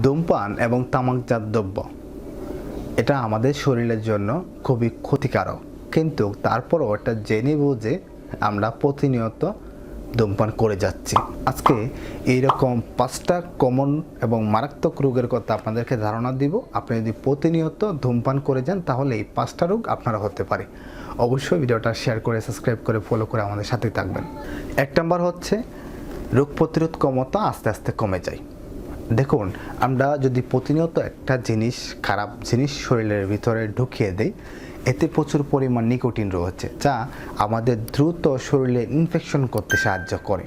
ধূমপান এবং তামাকজাত দ্রব্য। এটা আমাদের শরীরের জন্য খুবই ক্ষতিকারক। কিন্তু তারপরও এটা জেনে বুঝে আমরা প্রতিনিয়ত ধূমপান করে যাচ্ছি। আজকে এইরকম পাঁচটা কমন এবং মারাত্মক রোগের কথা আপনাদেরকে ধারণা দিব। আপনি যদি প্রতিনিয়ত ধূমপান করে যান, তাহলে এই পাঁচটা রোগ আপনারা হতে পারে। অবশ্যই ভিডিওটা শেয়ার করে, সাবস্ক্রাইব করে ফলো করে আমাদের সাথে থাকবেন। এক নম্বর হচ্ছে রোগ প্রতিরোধ ক্ষমতা আস্তে আস্তে কমে যায়। দেখুন, আমরা যদি প্রতিনিয়ত একটা জিনিস, খারাপ জিনিস শরীরের ভিতরে ঢুকিয়ে দেই, এতে প্রচুর পরিমাণ নিকোটিন রয়েছে, যা আমাদের দ্রুত শরীরে ইনফেকশন করতে সাহায্য করে।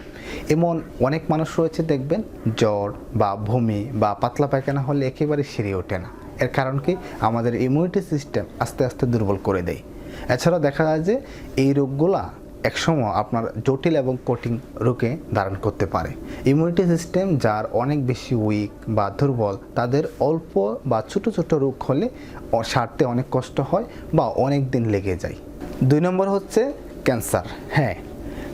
এমন অনেক মানুষ রয়েছে, দেখবেন, জ্বর বা ভূমি বা পাতলা পায়খানা হলে একেবারে সেরে ওঠে না। এর কারণ কি? আমাদের ইমিউনিটি সিস্টেম আস্তে আস্তে দুর্বল করে দেয়। এছাড়াও দেখা যায় যে এই রোগগুলা একসময় আপনার জটিল এবং কঠিন রোগে ধারণ করতে পারে। ইমিউনিটি সিস্টেম যার অনেক বেশি উইক বা দুর্বল, তাদের অল্প বা ছোট ছোট রোগ হলে সারতে অনেক কষ্ট হয় বা অনেক দিন লেগে যায়। দুই নম্বর হচ্ছে ক্যান্সার। হ্যাঁ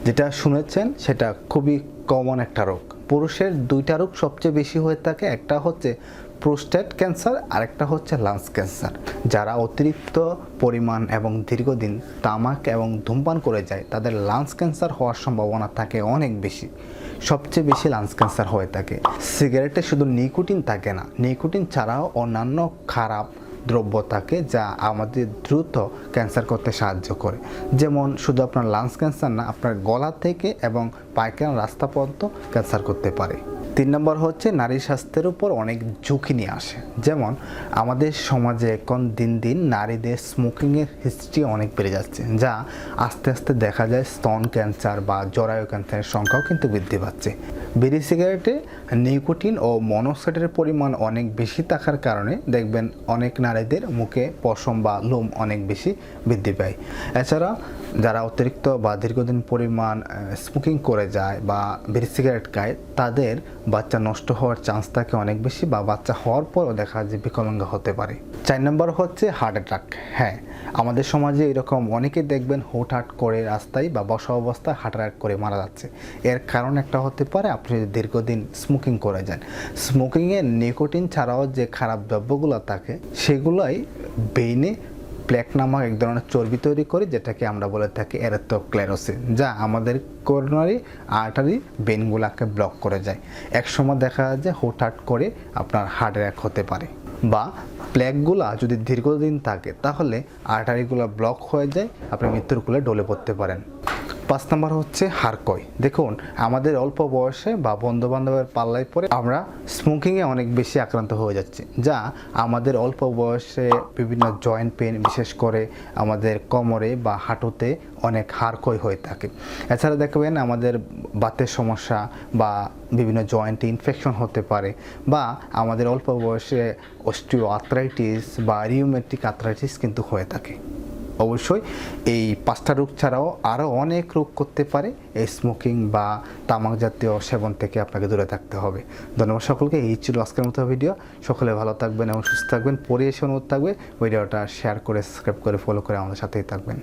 যেটা শুনেছেন, সেটা খুবই কমন একটা রোগ। পুরুষের দুইটা রোগ সবচেয়ে বেশি হয়ে থাকে, একটা হচ্ছে প্রোস্টেট ক্যান্সার, আরেকটা হচ্ছে লাংস ক্যান্সার। যারা অতিরিক্ত পরিমাণ এবং দীর্ঘদিন তামাক এবং ধূমপান করে যায়, তাদের লাংস ক্যান্সার হওয়ার সম্ভাবনা থাকে অনেক বেশি। সবচেয়ে বেশি লাংস ক্যান্সার হয়ে থাকে। সিগারেটে শুধু নিকোটিন থাকে না, নিকোটিন ছাড়াও অন্যান্য খারাপ দ্রব্য থাকে যা আমাদের দ্রুত ক্যান্সার করতে সাহায্য করে। যেমন, শুধু আপনার লাংস ক্যান্সার না, আপনার গলা থেকে এবং পায়খানা রাস্তা পর্যন্ত ক্যান্সার করতে পারে। তিন নম্বর হচ্ছে নারী স্বাস্থ্যের উপর অনেক ঝুঁকি নিয়ে আসে। যেমন, আমাদের সমাজে এখন দিন দিন নারীদের স্মোকিংয়ের হিস্ট্রি অনেক বেড়ে যাচ্ছে, যা আস্তে আস্তে দেখা যায় স্তন ক্যান্সার বা জরায়ু ক্যান্সারের সংখ্যাও কিন্তু বৃদ্ধি পাচ্ছে। বিড়ি সিগারেটে নিকোটিন ও মনোক্সাইডের পরিমাণ অনেক বেশি থাকার কারণে দেখবেন অনেক নারীদের মুখে পশম বা লোম অনেক বেশি বৃদ্ধি পায়। এছাড়া যারা অতিরিক্ত বা দীর্ঘদিন পরিমাণ স্মোকিং করে যায় বা বিড়ি সিগারেট খায়, তাদের বাচ্চা নষ্ট হওয়ার চান্স থাকে অনেক বেশি বা বাচ্চা হওয়ার পরও দেখা যায় বিকলাঙ্গ হতে পারে। চার নম্বর হচ্ছে হার্ট অ্যাটাক হ্যাঁ আমাদের সমাজে এরকম অনেকে দেখবেন হুটহাট করে রাস্তায় বা বসা অবস্থায় হার্ট অ্যাটাক করে মারা যাচ্ছে। এর কারণ একটা হতে পারে, আপনি যদি দীর্ঘদিন স্মোকিং করে যান। স্মোকিংয়ে নিকোটিন ছাড়াও যে খারাপ দ্রব্যগুলো থাকে, সেগুলোই বেইনে প্ল্যাক নামক এক ধরনের চর্বি তৈরি করে, যেটাকে আমরা বলে থাকি এরেথোক্লেরোসিস যা আমাদের করোনারি আর্টারি বেনগুলাকে ব্লক করে যায়। একসময় দেখা যায় যে হুটহাট করে আপনার হার্ট অ্যাটাক হতে পারে বা প্ল্যাকগুলা যদি দীর্ঘদিন থাকে, তাহলে আর্টারিগুলো ব্লক হয়ে যায়, আপনি মৃত্যুর কুলে ডলে পড়তে পারেন। পাঁচ নম্বর হচ্ছে হারকয়। দেখুন, আমাদের অল্প বয়সে বা বন্ধু বান্ধবের পাল্লায় পরে আমরা স্মোকিংয়ে অনেক বেশি আক্রান্ত হয়ে যাচ্ছি, যা আমাদের অল্প বয়সে বিভিন্ন জয়েন্ট পেন বিশেষ করে আমাদের কোমরে বা হাঁটুতে অনেক হাড়ক্ষয় হয়ে থাকে। এছাড়া দেখবেন আমাদের বাতের সমস্যা বা বিভিন্ন জয়েন্টে ইনফেকশন হতে পারে বা আমাদের অল্প বয়সে অস্টিও আর্থ্রাইটিস বা রিউমেটিক আর্থ্রাইটিস কিন্তু হয়ে থাকে। অবশ্যই এই পাঁচটা রোগ ছাড়াও আরও অনেক রোগ করতে পারে। এই স্মোকিং বা তামাক জাতীয় সেবন থেকে আপনাকে দূরে থাকতে হবে। ধন্যবাদ সকলকে। এই ছিল আজকের মতো ভিডিও। সকলে ভালো থাকবেন এবং সুস্থ থাকবেন। পরে এসে অনুরোধ থাকবে। ভিডিওটা শেয়ার করে সাবস্ক্রাইব করে ফলো করে আমাদের সাথেই থাকবেন।